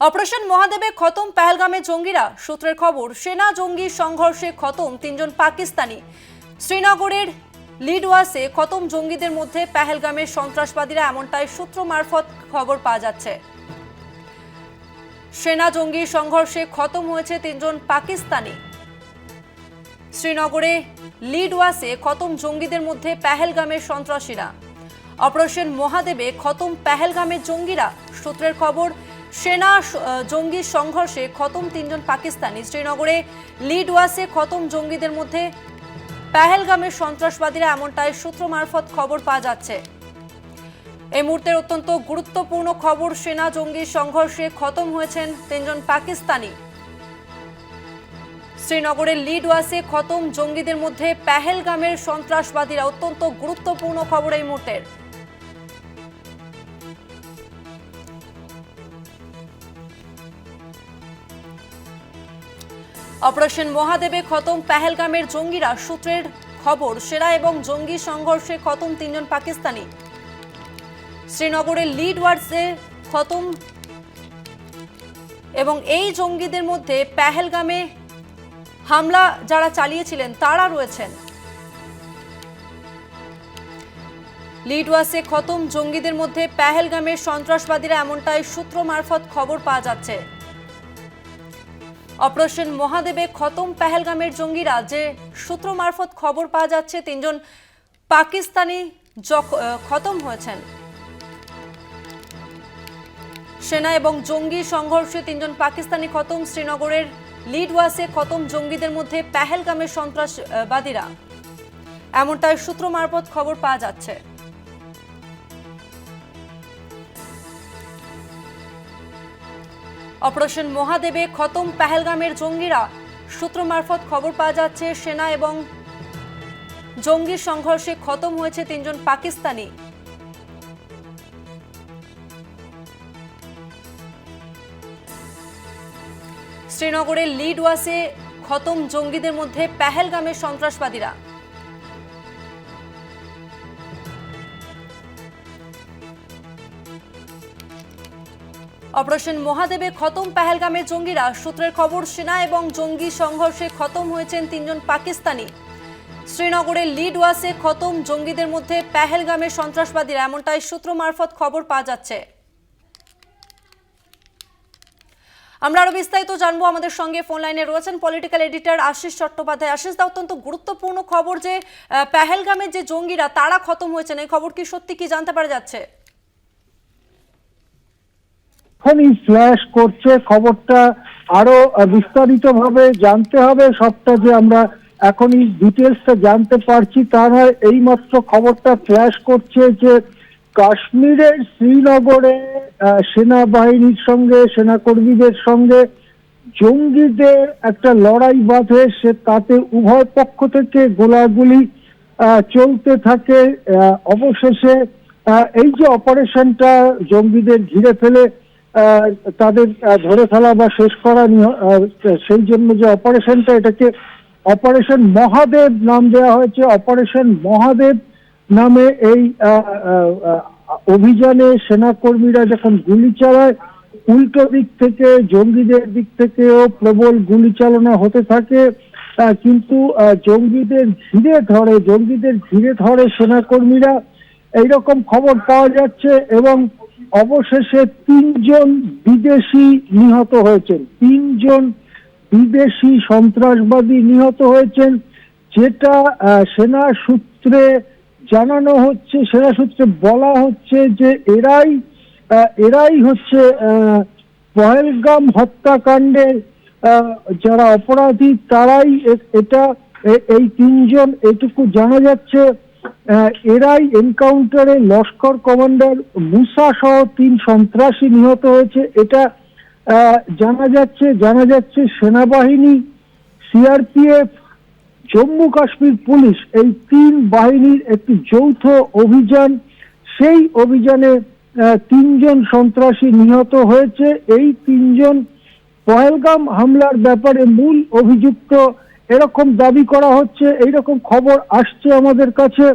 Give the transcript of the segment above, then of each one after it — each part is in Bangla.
অপারেশন মহাদেবে খতম পেহেলগামে জঙ্গিরা, সূত্রের খবর, সেনা জঙ্গি সংঘর্ষে খতম তিনজন পাকিস্তানি। শ্রীনগরের লিডওয়াসে খতম জঙ্গিদের মধ্যে পেহেলগামের সন্ত্রাসবাদীরা এমনটাই সূত্র মারফত খবর পাওয়া যাচ্ছে। সেনা জঙ্গি সংঘর্ষে খতম হয়েছে তিনজন পাকিস্তানি। শ্রীনগরে লিডওয়াসে খতম জঙ্গিদের মধ্যে পেহেলগামের সন্ত্রাসীরা। অপারেশন মহাদেবে খতম পেহেলগামের জঙ্গিরা, সূত্রের খবর সেনা জঙ্গি সংঘর্ষে খতম তিনজন পাকিস্তানি। শ্রীনগরে লিডওয়াসে খতম জঙ্গিদের মধ্যে। পেহেলগামের সন্ত্রাসবাদীরা এমনটাই সূত্র মারফত খবর পাওয়া যাচ্ছে। এই মুহূর্তের অত্যন্ত গুরুত্বপূর্ণ খবর, সেনা, জঙ্গি সংঘর্ষে খতম হয়েছেন তিনজন পাকিস্তানি। শ্রীনগরের লিডওয়াসে খতম জঙ্গিদের মধ্যে পেহেলগামের সন্ত্রাসবাদীরা অত্যন্ত গুরুত্বপূর্ণ খবর এই মুহূর্তের। অপারেশন মহাদেবে খতম, পেহেলগামের জঙ্গিরা সূত্রের খবর সেরা এবং জঙ্গি সংঘর্ষে খতম তিনজন পাকিস্তানি। শ্রীনগরের লিড ওয়ার্ডসে খতম এবং এই জঙ্গিদের মধ্যে পেহেলগামে হামলা যারা চালিয়েছিলেন, তারা রয়েছেন। লিডওয়াসে খতম, জঙ্গিদের মধ্যে পেহেলগামের সন্ত্রাসবাদীরা এমনটাই সূত্র মারফত খবর পাওয়া যাচ্ছে। অপারেশন মহাদেবে খতম পেহেলগামের জঙ্গিরা যে সূত্র মারফত খবর পাওয়া যাচ্ছে, তিনজন পাকিস্তানি খতম হয়েছেন। সেনা এবং জঙ্গি সংঘর্ষে তিনজন পাকিস্তানি খতম, শ্রীনগরের লিডওয়াসে খতম জঙ্গিদের মধ্যে পেহেলগামের সন্ত্রাসবাদীরা। এমনটাই সূত্র মারফত খবর পাওয়া যাচ্ছে। অপারেশন মহাদেবে খতম পেহেলগামের জঙ্গিরা। সূত্র মারফত খবর পাওয়া যাচ্ছে, সেনা এবং জঙ্গি সংঘর্ষে খতম হয়েছে তিনজন পাকিস্তানি। শ্রীনগরের লিডওয়াসে খতম জঙ্গিদের মধ্যে পেহেলগামের সন্ত্রাসবাদীরা। অপারেশন মহাদেবে খতম পেহেলগামের জঙ্গিরা, সূত্রের খবর সেনা এবং জঙ্গি সংঘর্ষে খতম হয়েছেন তিনজন পাকিস্তানি। শ্রীনগরের লিডওয়াসে খতম, জঙ্গিদের মধ্যে পেহেলগামের সন্ত্রাসবাদীরা, এমনটাই সূত্র মারফত খবর পাওয়া যাচ্ছে। আমরা আরও বিস্তারিত জানব, আমাদের সঙ্গে ফোন লাইনে রয়েছেন পলিটিক্যাল এডিটর আশিস চট্টোপাধ্যায়। আশিস দা, অত্যন্ত গুরুত্বপূর্ণ খবর যে পেহেলগামের যে জঙ্গিরা, তারা খতম হয়েছেন। এই খবর কি সত্যি কি জানতে পারা যাচ্ছে? এখনই ফ্ল্যাশ করছে, খবরটা আরও বিস্তারিত ভাবে জানতে হবে, সবটা যে আমরা এখনই ডিটেলসটা জানতে পারছি, তা নয়, এইমাত্র খবরটা ফ্ল্যাশ করছে যে কাশ্মীরের শ্রীনগরে সেনাবাহিনীর সঙ্গে, সেনাকর্মীদের সঙ্গে জঙ্গিদের একটা লড়াই বাঁধে, সে তাতে উভয় পক্ষ থেকে গোলাগুলি চলতে থাকে অবশেষে এই যে অপারেশনটা জঙ্গিদের ঘিরে ফেলে তাদের ধরে ফেলা বা শেষ করা সেই জন্য যে অপারেশনটা, এটাকে অপারেশন মহাদেব নাম দেওয়া হয়েছে। অপারেশন মহাদেব নামে এই অভিযানে সেনাকর্মীরা যখন গুলি চালায়, উল্টো দিক থেকে, জঙ্গিদের দিক থেকেও প্রবল গুলি চালনা হতে থাকে। কিন্তু জঙ্গিদের ঘিরে ধরে, জঙ্গিদের ঘিরে ধরে সেনাকর্মীরা এইরকম খবর পাওয়া যাচ্ছে এবং অবশেষে তিনজন বিদেশি নিহত হয়েছেন। তিনজন বিদেশি সন্ত্রাসবাদী নিহত হয়েছেন, যেটা সেনা সূত্রে জানানো হচ্ছে, সেনা সূত্রে বলা হচ্ছে যে এরাই এরাই হচ্ছে পহেলগাম হত্যাকাণ্ডে যারা অপরাধী তারাই এটা এই তিনজন এটুকু জানা যাচ্ছে। এরাই এনকাউন্টারে লস্কর কমান্ডার মুসা সহ তিন সন্ত্রাসী নিহত হয়েছে। এটা জানা যাচ্ছে জানা যাচ্ছে সেনাবাহিনী সিআরপিএফ জম্মু কাশ্মীর পুলিশ এই তিন বাহিনীর একটি যৌথ অভিযান। সেই অভিযানে তিনজন সন্ত্রাসী নিহত হয়েছে। এই তিনজন পহেলগাম হামলার ব্যাপারে মূল অভিযুক্ত এরকম দাবি করা হচ্ছে, এইরকম খবর আসছে আমাদের কাছে।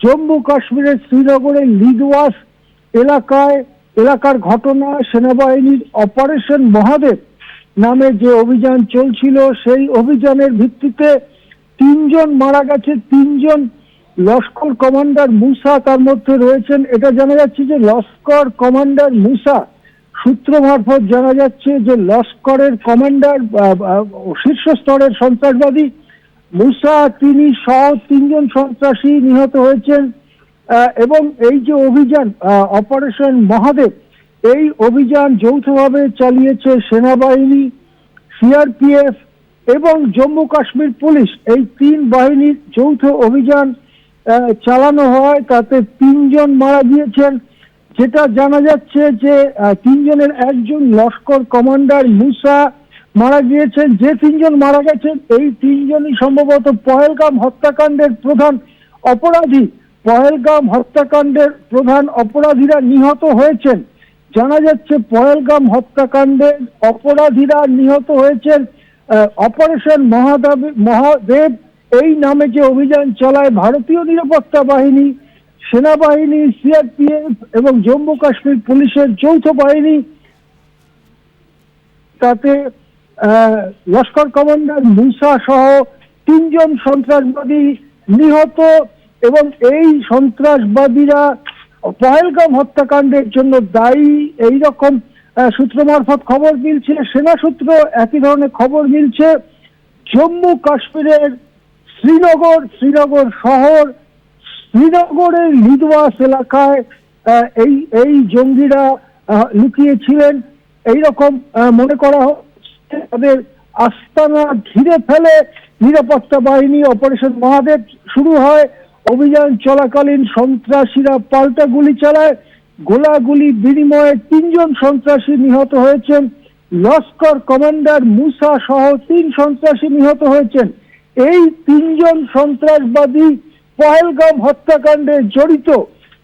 জম্মু কাশ্মীরের শ্রীনগরের লিডওয়াস এলাকায়, এলাকার ঘটনা, সেনাবাহিনীর অপারেশন মহাদেব নামে যে অভিযান চলছিল, সেই অভিযানের ভিত্তিতে তিনজন মারা গেছে, তিনজন লস্কর কমান্ডার মুসা তার মধ্যে রয়েছেন। এটা জানা যাচ্ছে যে লস্কর কমান্ডার মুসা সূত্র মারফত জানা যাচ্ছে যে লস্করের কমান্ডার শীর্ষ স্তরের সন্ত্রাসবাদী মুসা, তিনি সহ তিনজন সন্ত্রাসী নিহত হয়েছেন। এবং এই যে অভিযান অপারেশন মহাদেব, এই অভিযান যৌথভাবে চালিয়েছে সেনাবাহিনী, সিআরপিএফ এবং জম্মু কাশ্মীর পুলিশ। এই তিন বাহিনীর যৌথ অভিযান চালানো হয়, তাতে তিনজন মারা গিয়েছেন। যেটা জানা যাচ্ছে যে তিনজনের একজন লস্কর কমান্ডার মুসা মারা গিয়েছেন। যে তিনজন মারা গেছেন, এই তিনজনই সম্ভবত পহেলগাম হত্যাকাণ্ডের প্রধান অপরাধী। পহেলগাম হত্যাকাণ্ডের প্রধান অপরাধীরা নিহত হয়েছেন। জানা যাচ্ছে পহেলগাম হত্যাকাণ্ডের অপরাধীরা নিহত হয়েছেন অপারেশন মহাদেব মহাদেব। এই নামে যে অভিযান চালায় ভারতীয় নিরাপত্তা বাহিনী সেনাবাহিনী সিআরপিএফ এবং জম্মু কাশ্মীর পুলিশের যৌথ বাহিনী, তাতে লস্কর কমান্ডার মুসা সহ তিনজন সন্ত্রাসবাদী নিহত এবং এই সন্ত্রাসবাদীরা পহেলগাম হত্যাকাণ্ডের জন্য দায়ী। এই রকম সূত্র মারফত খবর মিলছে, সেনা সূত্র একই ধরনের খবর মিলছে। জম্মু কাশ্মীরের শ্রীনগর শ্রীনগর শহর শ্রীনগরের লিদওয়াস এলাকায় এই এই জঙ্গিরা লুকিয়েছিলেন। এইরকম মনে করা হচ্ছে তাদের আস্তানা ঘিরে ফেলে নিরাপত্তা বাহিনী অপারেশন মহাদেব শুরু হয়। অভিযান চলাকালীন সন্ত্রাসীরা পাল্টা গুলি চালায়। গোলাগুলি বিনিময়ে তিনজন সন্ত্রাসী নিহত হয়েছেন। লস্কর কমান্ডার মুসা সহ তিন সন্ত্রাসী নিহত হয়েছেন। এই তিনজন সন্ত্রাসবাদী পহেলগাম হত্যাকাণ্ডে জড়িত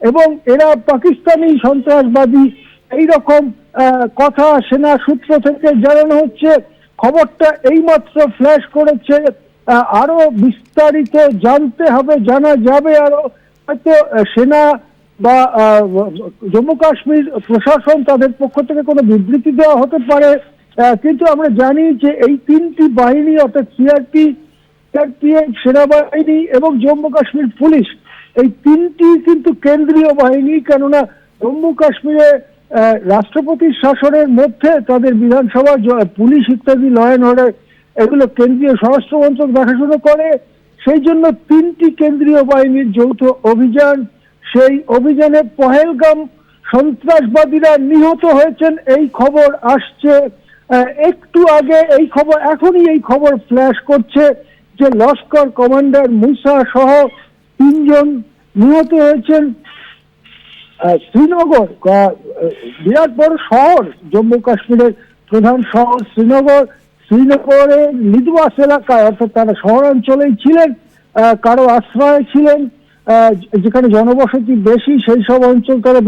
এবং এরা পাকিস্তানি সন্ত্রাসবাদী। এই রকম কথা সেনা সূত্র থেকে জানানো হচ্ছে। খবরটা এইমাত্র ফ্ল্যাশ করেছে। আরও বিস্তারিত জানতে হবে, জানা যাবে আরও। হয়তো সেনা বা জম্মু কাশ্মীর প্রশাসন তাদের পক্ষ থেকে কোনো বিবৃতি দেওয়া হতে পারে। কিন্তু আমরা জানি যে এই তিনটি বাহিনী, অর্থাৎ সিআরপি সিআরপিএফ সেনাবাহিনী এবং জম্মু কাশ্মীর পুলিশ এই তিনটি কিন্তু কেন্দ্রীয় বাহিনী, কেননা জম্মু কাশ্মীরে রাষ্ট্রপতির শাসনের মধ্যে তাদের বিধানসভা পুলিশ ইত্যাদি ল অ্যান্ড অর্ডার এগুলো কেন্দ্রীয় স্বরাষ্ট্র মন্ত্রক দেখাশোনা করে। সেই জন্য তিনটি কেন্দ্রীয় বাহিনীর যৌথ অভিযান, সেই অভিযানে পহেলগাম সন্ত্রাসবাদীরা নিহত হয়েছেন, এই খবর আসছে। একটু আগে এই খবর, এখনই এই খবর ফ্ল্যাশ করছে। যে লস্কর কমান্ডার মুসা সহ তিনজন নিহত হয়েছেন শ্রীনগর বিরাট বড় শহর, জম্মু কাশ্মীরের প্রধান শহর শ্রীনগর। শ্রীনগরের লিদওয়াস এলাকায়, অর্থাৎ তারা শহরাঞ্চলেই ছিলেন কারও আশ্রয়ে ছিলেন যেখানে জনবসতি বেশি, সেই সব অঞ্চল তারা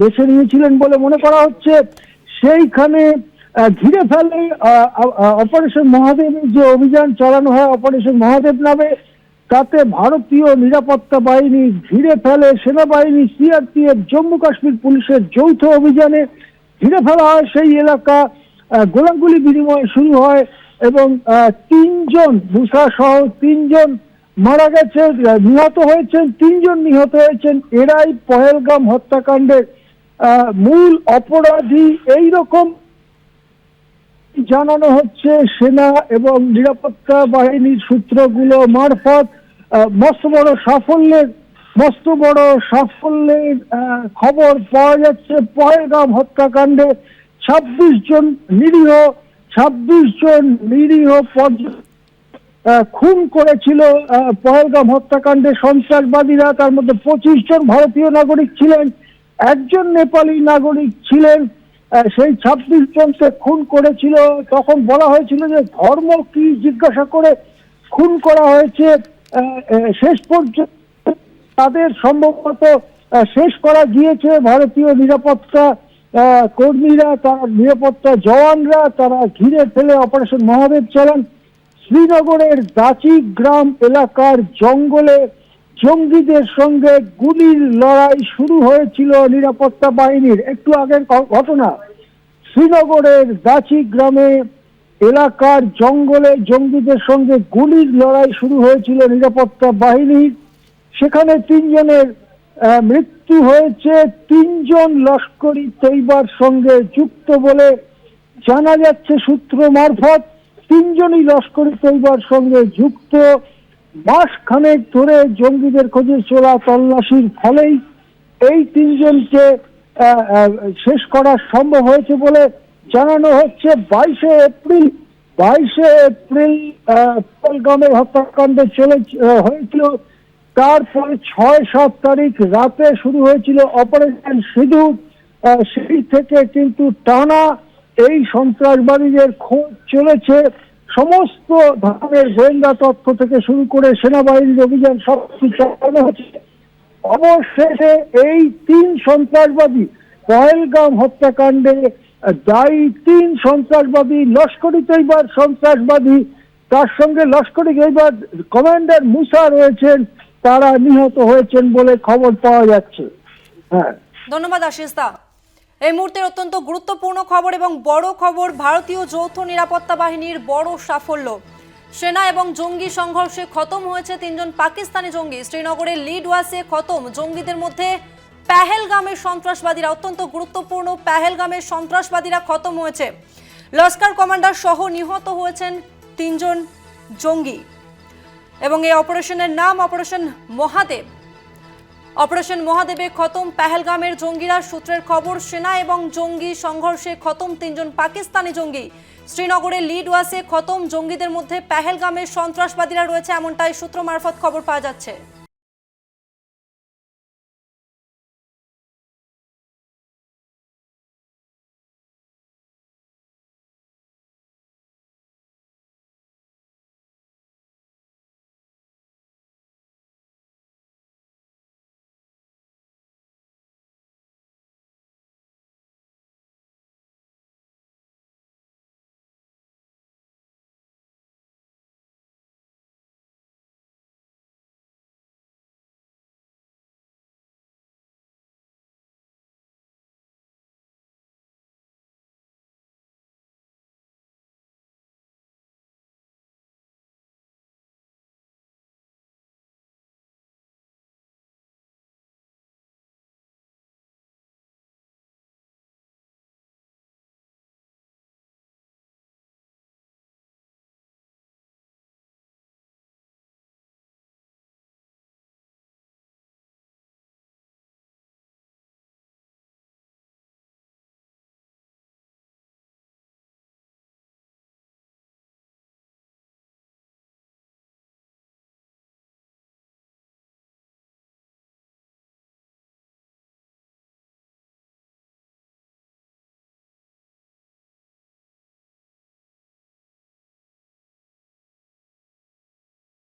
বেছে নিয়েছিলেন বলে মনে করা হচ্ছে। সেইখানে ঘিরে ফেলে অপারেশন মহাদেবের যে অভিযান চালানো হয় অপারেশন মহাদেব নামে, তাতে ভারতীয় নিরাপত্তা বাহিনী ঘিরে ফেলে, সেনাবাহিনী সিআরপিএফ জম্মু কাশ্মীর পুলিশের যৌথ অভিযানে ঘিরে ফেলা হয়। সেই এলাকা গোলাগুলি বিনিময় শুরু হয় এবং তিনজন মুসা সহ তিনজন মারা গেছে নিহত হয়েছেন, তিনজন নিহত হয়েছেন। এরাই পহেলগাম হত্যাকাণ্ডের মূল অপরাধী। এই রকম জানানো হচ্ছে সেনা এবং নিরাপত্তা বাহিনীর সূত্রগুলো মারফত মস্ত বড় সাফল্যের, মস্ত বড় সাফল্যের খবর পাওয়া যাচ্ছে পহেলগাম হত্যাকাণ্ডে। ছাব্বিশ জন নিরীহ, ছাব্বিশ জন নিরীহ খুন করেছিল পহেলগাম হত্যাকাণ্ডে সন্ত্রাসবাদীরা। তার মধ্যে পঁচিশ জন ভারতীয় নাগরিক ছিলেন। একজন নেপালি নাগরিক ছিলেন। সেই ছাব্বিশ জনকে খুন করেছিল। তখন বলা হয়েছিল যে ধর্ম কি জিজ্ঞাসা করে খুন করা হয়েছে শেষ পর্যন্ত তাদের সম্ভবত শেষ করা গিয়েছে ভারতীয় নিরাপত্তা কর্মীরা, তারা নিরাপত্তা জওয়ানরা, তারা ঘিরে ফেলে অপারেশন মহাদেব চালান। শ্রীনগরের দাচি গ্রাম এলাকার জঙ্গলে জঙ্গিদের সঙ্গে গুলির লড়াই শুরু হয়েছিল নিরাপত্তা বাহিনীর। একটু আগের ঘটনা, শ্রীনগরের দাচি গ্রামে এলাকার জঙ্গলে জঙ্গিদের সঙ্গে গুলির লড়াই শুরু হয়েছিল নিরাপত্তা বাহিনীর সেখানে তিনজনের মৃত্যু হয়েছে। তিনজন লস্করি তৈবার সঙ্গে যুক্ত বলে জানা যাচ্ছে সূত্র মারফত। তিনজনই লস্করি তৈবার সঙ্গে যুক্ত। মাস খানেক ধরে জঙ্গিদের খোঁজে চলা তল্লাশির ফলেই এই তিনজনকে শেষ করা সম্ভব হয়েছে বলে জানানো হচ্ছে বাইশে এপ্রিল। বাইশে এপ্রিল আহ, পহলগামের হত্যাকাণ্ড চলে হয়েছিল। তারপরে ছয় সাত তারিখ রাতে শুরু হয়েছিল অপারেশন সিধু সেই থেকে কিন্তু টানা এই সন্ত্রাসবাদীদের খোঁজ চলেছে। সমস্ত ধরনের গোয়েন্দা তথ্য থেকে শুরু করে সেনাবাহিনীর অভিযান সব কিছু চালানো হচ্ছে। অবশেষে এই তিন সন্ত্রাসবাদী পহেলগাম হত্যাকাণ্ডে দায়ী তিন সন্ত্রাসবাদী লস্করি তৈবার সন্ত্রাসবাদী, তার সঙ্গে লস্করি তৈবার কমান্ডার মুসা রয়েছেন, তারা নিহত হয়েছেন বলে খবর পাওয়া যাচ্ছে। হ্যাঁ। ধন্যবাদ আশিস দা। এই মুহূর্তের অত্যন্ত গুরুত্বপূর্ণ খবর এবং বড় খবর, ভারতীয় যৌথ নিরাপত্তা বাহিনীর বড় সাফল্য। সেনা এবং জঙ্গি সংঘর্ষে খতম হয়েছে তিনজন পাকিস্তানি জঙ্গি। শ্রীনগরের লিডওয়াসে খতম। জঙ্গিদের মধ্যে পেহেলগামের সন্ত্রাসবাদীরা, অত্যন্ত গুরুত্বপূর্ণ পেহেলগামের সন্ত্রাসবাদীরা খতম হয়েছে। লস্কর কমান্ডার সহ নিহত হয়েছেন তিনজন জঙ্গি। এবং এই অপারেশনের নাম অপারেশন মহাদেব। অপারেশন মহাদেবে খতম, পেহেলগামের জঙ্গিরা সূত্রের খবর, সেনা এবং জঙ্গি সংঘর্ষে খতম, তিনজন পাকিস্তানি জঙ্গি। শ্রীনগরে লিড ওয়াসে খতম, জঙ্গিদের মধ্যে পেহেলগামের সন্ত্রাসবাদীরা রয়েছে, এমনটাই সূত্র মারফত খবর পাওয়া যাচ্ছে।